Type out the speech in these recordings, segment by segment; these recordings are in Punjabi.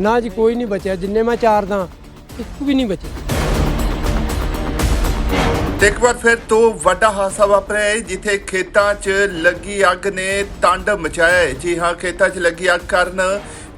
ਨਾ ਜੀ ਕੋਈ ਨਹੀਂ ਬਚਿਆ, ਜਿੰਨੇ ਮੈਂ ਚਾਰਦਾ ਇੱਕ ਵੀ ਨਹੀਂ ਬਚਿਆ। ਤੇ ਇੱਕ ਵਾਰ ਫਿਰ ਤੋਂ ਵੱਡਾ ਹਾਦਸਾ ਵਾਪਰਿਆ ਹੈ, ਜਿੱਥੇ ਖੇਤਾਂ 'ਚ ਲੱਗੀ ਅੱਗ ਨੇ ਤੰਡ ਮਚਾਇਆ ਹੈ। ਜੀ ਹਾਂ, ਖੇਤਾਂ 'ਚ ਲੱਗੀ ਅੱਗ ਕਾਰਨ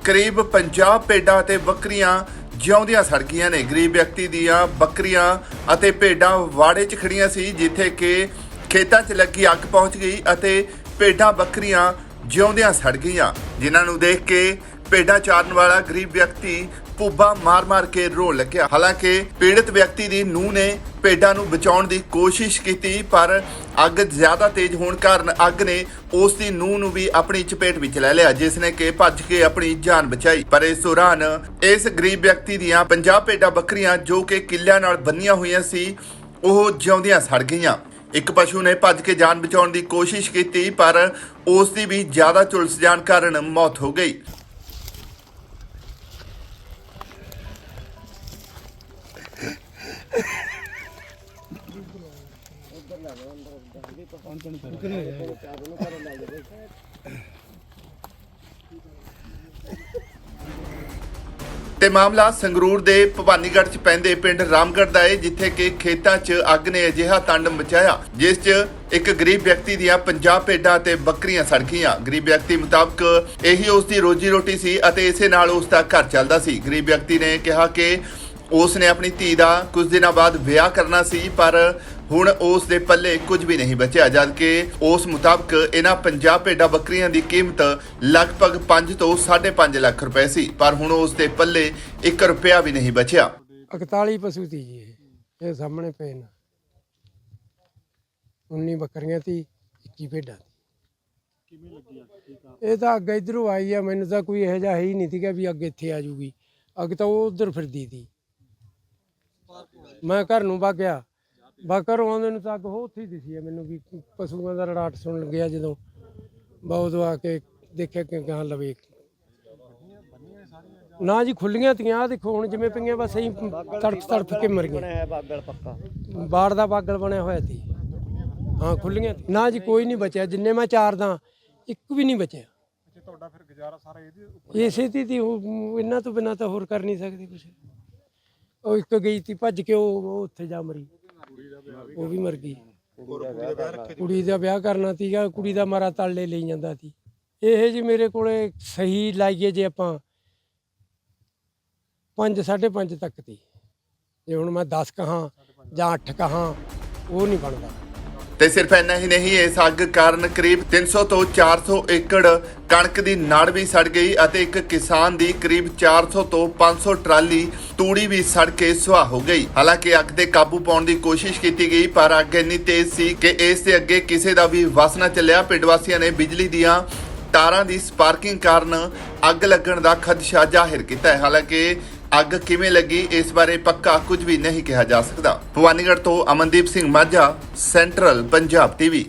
ਕਰੀਬ 50 ਭੇਡਾਂ ਅਤੇ ਬੱਕਰੀਆਂ ਜਿਉਂਦੀਆਂ ਸੜ ਗਈਆਂ ਨੇ। ਗਰੀਬ ਵਿਅਕਤੀ ਦੀਆਂ ਬੱਕਰੀਆਂ ਅਤੇ ਭੇਡਾਂ ਵਾੜੇ 'ਚ ਖੜੀਆਂ ਸੀ, ਜਿੱਥੇ ਕਿ ਖੇਤਾਂ 'ਚ ਲੱਗੀ ਅੱਗ ਪਹੁੰਚ ਗਈ ਅਤੇ ਭੇਡਾਂ ਬੱਕਰੀਆਂ ਜਿਉਂਦਿਆਂ ਸੜ ਗਈਆਂ। ਜਿਨ੍ਹਾਂ ਨੂੰ ਦੇਖ ਕੇ ਭੇਡਾਂ ਚਾਰਨ ਵਾਲਾ ਗਰੀਬ ਵਿਅਕਤੀ ਪੁੱਬਾ ਮਾਰ-ਮਾਰ ਕੇ ਰੋਣ ਲੱਗਿਆ। ਹਾਲਾਂਕਿ ਪੀੜਤ ਵਿਅਕਤੀ ਦੀ ਨੂੰਹ ਨੇ ਭੇਡਾਂ ਨੂੰ ਬਚਾਉਣ ਦੀ ਕੋਸ਼ਿਸ਼ ਕੀਤੀ, ਪਰ ਅੱਗ ਜ਼ਿਆਦਾ ਤੇਜ਼ ਹੋਣ ਕਾਰਨ ਅੱਗ ਨੇ ਉਸ ਦੀ ਨੂੰਹ ਨੂੰ ਵੀ ਆਪਣੀ ਚਪੇਟ ਵਿੱਚ ਲੈ ਲਿਆ, ਜਿਸ ਨੇ ਕਿ ਭੱਜ ਕੇ ਆਪਣੀ ਜਾਨ ਬਚਾਈ। ਪਰ ਇਸ ਦੌਰਾਨ ਇਸ ਗਰੀਬ ਵਿਅਕਤੀ ਦੀਆਂ 50 ਭੇਡਾਂ ਬੱਕਰੀਆਂ ਜੋ ਕਿ ਕਿੱਲਿਆਂ ਨਾਲ ਬੰਨੀਆਂ ਹੋਈਆਂ ਸੀ, ਉਹ ਜਿਉਂਦਿਆਂ ਸੜ ਗਈਆਂ। ਇੱਕ ਪਸ਼ੂ ਨੇ ਭੱਜ ਕੇ ਜਾਨ ਬਚਾਉਣ ਦੀ ਕੋਸ਼ਿਸ਼ ਕੀਤੀ, ਪਰ ਉਸ ਦੀ ਵੀ ਜ਼ਿਆਦਾ ਝੁਲਸ ਜਾਣ ਕਾਰਨ ਮੌਤ ਹੋ ਗਈ। ਤੇ ਮਾਮਲਾ ਸੰਗਰੂਰ ਦੇ ਭਵਾਨੀਗੜ੍ਹ ਚ ਪੈਂਦੇ ਪਿੰਡ ਰਾਮਗੜ੍ਹ ਦਾ ਏ, ਜਿੱਥੇ ਕਿ ਖੇਤਾਂ 'ਚ ਅੱਗ ਨੇ ਅਜਿਹਾ ਤੰਡ ਮਚਾਇਆ, ਜਿਸ 'ਚ ਇੱਕ ਗਰੀਬ ਵਿਅਕਤੀ ਦੀਆਂ 50 ਭੇਡਾਂ ਤੇ ਬੱਕਰੀਆਂ ਸੜ ਗਈਆਂ। ਗਰੀਬ ਵਿਅਕਤੀ ਮੁਤਾਬਕ ਇਹੀ ਉਸ ਦੀ ਰੋਜੀ ਰੋਟੀ ਸੀ ਅਤੇ ਇਸੇ ਨਾਲ ਉਸ ਦਾ ਘਰ ਚੱਲਦਾ ਸੀ। ਗਰੀਬ ਵਿਅਕਤੀ ਨੇ ਕਿਹਾ ਕਿ ਉਸ ਨੇ ਆਪਣੀ ਧੀ ਦਾ ਕੁਝ ਦਿਨਾਂ ਬਾਅਦ ਵਿਆਹ ਕਰਨਾ ਸੀ, ਪਰ ਹੁਣ ਉਸ ਦੇ ਪੱਲੇ ਕੁਝ ਵੀ ਨਹੀਂ ਬਚਿਆ ਜਦ ਕਿ ਉਸ ਮੁਤਾਬਕ ਇਹਨਾਂ 50 ਭੇਡਾਂ ਬੱਕਰੀਆਂ ਦੀ ਕੀਮਤ ਲਗਭਗ 5 ਤੋਂ 5.5 ਲੱਖ ਰੁਪਏ ਸੀ, ਪਰ ਹੁਣ ਉਸ ਦੇ ਪੱਲੇ 1 ਰੁਪਿਆ ਵੀ ਨਹੀਂ ਬਚਿਆ। 41 ਪਸ਼ੂ ਸੀ ਜੀ ਇਹ ਇਹ ਸਾਹਮਣੇ ਪਏ ਨੇ। 19 ਬੱਕਰੀਆਂ ਤੀ 21 ਭੇਡਾਂ ਤੀ ਇਹ ਤਾਂ ਅੱਗੇ ਇਧਰੋਂ ਆਈ ਆ, ਮੈਨੂੰ ਤਾਂ ਕੋਈ ਇਹੋ ਜਿਹਾ ਹੀ ਨਹੀਂ ਸੀਗਾ ਵੀ ਅੱਗੇ ਇੱਥੇ ਆ ਜੂਗੀ। ਅੱਗ ਤਾਂ ਉਹ ਉਧਰ ਫਿਰਦੀ ਤੀ ਮੈਂ ਘਰ ਨੂੰ ਵਗ ਗਿਆ ਬਾ ਘਰੋਂ ਆਉਂਦੇ ਨੂੰ ਤਾਂ ਅੱਗ ਉੱਥੇ ਹੀ ਦਿਸੀ ਆ ਮੈਨੂੰ ਵੀ ਪਸ਼ੂਆਂ ਦਾ ਰੜਾਟ ਸੁਣ ਲੱਗਿਆ ਜਦੋਂ। ਬਹੁਤ ਆ ਕੇ ਦੇਖਿਆ ਕਿ ਗਾਂ ਲਵੇ। ਨਾ ਜੀ ਖੁੱਲੀਆਂ ਤੀਆਂ ਆਹ ਦੇਖੋ ਹੁਣ ਜਿਵੇਂ ਪਈਆਂ ਬਸ ਐਂ ਤੜਫ ਤੜਫ ਕੇ ਮਰ ਪੱਕਾ ਬਾੜ ਦਾ ਬਾਗਲ ਬਣਿਆ ਹੋਇਆ ਸੀ। ਹਾਂ ਖੁੱਲੀਆਂ। ਨਾ ਜੀ ਕੋਈ ਨਹੀਂ ਬਚਿਆ। ਜਿੰਨੇ ਮੈਂ ਚਾਰਦਾ ਇੱਕ ਵੀ ਨਹੀਂ ਬਚਿਆ। ਤੁਹਾਡਾ ਫਿਰ ਗੁਜ਼ਾਰਾ ਸਾਰਾ ਇਹਦੇ ਉੱਪਰ ਇਸੇ ਦੀ ਇਹਨਾਂ ਤੋਂ ਬਿਨਾ ਤਾਂ ਹੋਰ ਕਰ ਨਹੀਂ ਸਕਦੇ ਕੁਛ। ਉਹ ਇੱਕ ਗਈ ਤੀ, ਭੱਜ ਕੇ ਉਹ ਉਹ ਉੱਥੇ ਜਾ ਮਰੀ। ਉਹ ਵੀ ਮਰ ਗਈ। ਕੁੜੀ ਦਾ ਵਿਆਹ ਕਰਨਾ ਸੀਗਾ, ਕੁੜੀ ਦਾ ਮਾਰਾ ਤਾਲੇ ਲਈ ਜਾਂਦਾ ਸੀ। ਇਹ ਜੀ ਮੇਰੇ ਕੋਲੇ ਸਹੀ ਲਾਈਏ ਜੇ ਆਪਾਂ 5 5.5 ਤੱਕ ਤੀ। ਜੇ ਹੁਣ ਮੈਂ 10 ਕਹਾਂ ਜਾਂ 8 ਕਹਾਂ, ਉਹ ਨਹੀਂ ਬਣਦਾ। ਤੇ ਸਿਰਫ ਇੰਨਾ ਹੀ ਨਹੀਂ ਇਸ ਅੱਗ ਕਾਰਨ ਕਰੀਬ 300 ਤੋਂ 400 ਏਕੜ ਕਣਕ ਦੀ ਨਾੜ ਵੀ ਸੜ ਗਈ ਅਤੇ ਇੱਕ ਕਿਸਾਨ ਦੀ ਕਰੀਬ 400 ਤੋਂ 500 ਟਰਾਲੀ ਤੂੜੀ ਵੀ ਸੜ ਕੇ ਸੁਆਹ ਹੋ ਗਈ। ਹਾਲਾਂਕਿ ਅੱਗ ਤੇ ਕਾਬੂ ਪਾਉਣ ਦੀ ਕੋਸ਼ਿਸ਼ ਕੀਤੀ ਗਈ, ਪਰ ਅੱਗ ਇੰਨੀ ਤੇਜ਼ ਸੀ ਕਿ ਇਸ ਦੇ ਅੱਗੇ ਕਿਸੇ ਦਾ ਵੀ ਵਸ ਨਾ ਚੱਲਿਆ। ਪਿੰਡ ਵਾਸੀਆਂ ਨੇ ਬਿਜਲੀ ਦੀਆਂ ਤਾਰਾਂ ਦੀ ਸਪਾਰਕਿੰਗ ਕਾਰਨ ਅੱਗ ਲੱਗਣ ਦਾ ਖਦਸ਼ਾ ਜ਼ਾਹਿਰ ਕੀਤਾ ਹੈ। ਹਾਲਾਂਕਿ ਅੱਗ ਕਿਵੇਂ ਲੱਗੀ, ਇਸ ਬਾਰੇ ਪੱਕਾ ਕੁਝ ਵੀ ਨਹੀਂ ਕਿਹਾ ਜਾ ਸਕਦਾ। ਭਵਾਨੀਗੜ੍ਹ ਤੋਂ ਅਮਨਦੀਪ ਸਿੰਘ ਮਾਝਾ ਸੈਂਟਰਲ ਪੰਜਾਬ ਟੀਵੀ